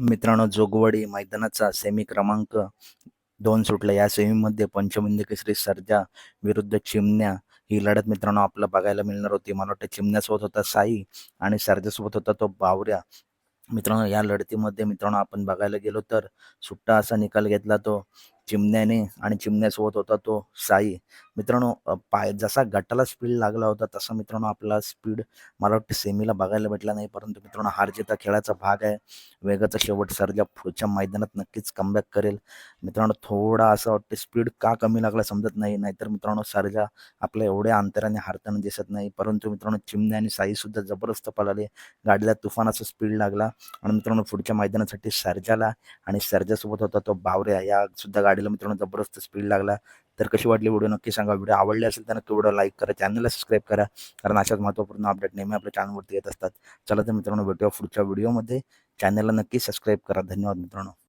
मित्रांनो जोगवडी मैदानाचा सेमी क्रमांक दोन सुटला. या सेमीमध्ये पंचमंदी केसरी सर्जा विरुद्ध चिमण्या. ही लढत मित्रांनो आपल्याला बघायला मिळणार होती. मला वाटतं चिमण्यासोबत होता साई आणि सर्जासोबत होता तो बावऱ्या. मित्रांनो या लढतीमध्ये मित्रांनो आपण बघायला गेलो तर सुट्टा असा निकाल घेतला तो चिमण्याने आणि चिमण्यासोबत होता तो साई. मित्रांनो पाय जसा गटाला स्पीड लागला होता तसा मित्रांनो आपला स्पीड मला वाटतं सेमीला बघायला भेटला नाही. परंतु मित्रांनो हार जिता खेळाचा भाग आहे. वेगाचा शेवट सर्जा पुढच्या मैदानात नक्कीच कमबॅक करेल. मित्रांनो थोडा असं वाटतं स्पीड का कमी लागला समजत नाही. नाहीतर मित्रांनो सर्जा आपल्या एवढ्या अंतराने हारताना दिसत नाही. परंतु मित्रांनो चिमण्या आणि साईसुद्धा जबरदस्त पळाले. गाडीला तुफानाचा स्पीड लागला. आणि मित्रांनो पुढच्या मैदानासाठी सरजाला आणि सरजासोबत होता तो बावऱ्या. या सुद्धा गाडीला मित्रांनो जबरदस्त स्पीड लागला. तर कशी वाटली व्हिडिओ नक्की सांगा. व्हिडिओ आवडले असेल तर नक्की व्हिडिओ लाईक करा चॅनलला सबस्क्राईब करा. कारण अशाच महत्त्वपूर्ण अपडेट नेहमी आपल्या चॅनलवरती येत असतात. चला तर मित्रांनो भेटूया पुढच्या व्हिडिओमध्ये चॅनलला नक्की सबस्क्राईब करा. धन्यवाद मित्रांनो.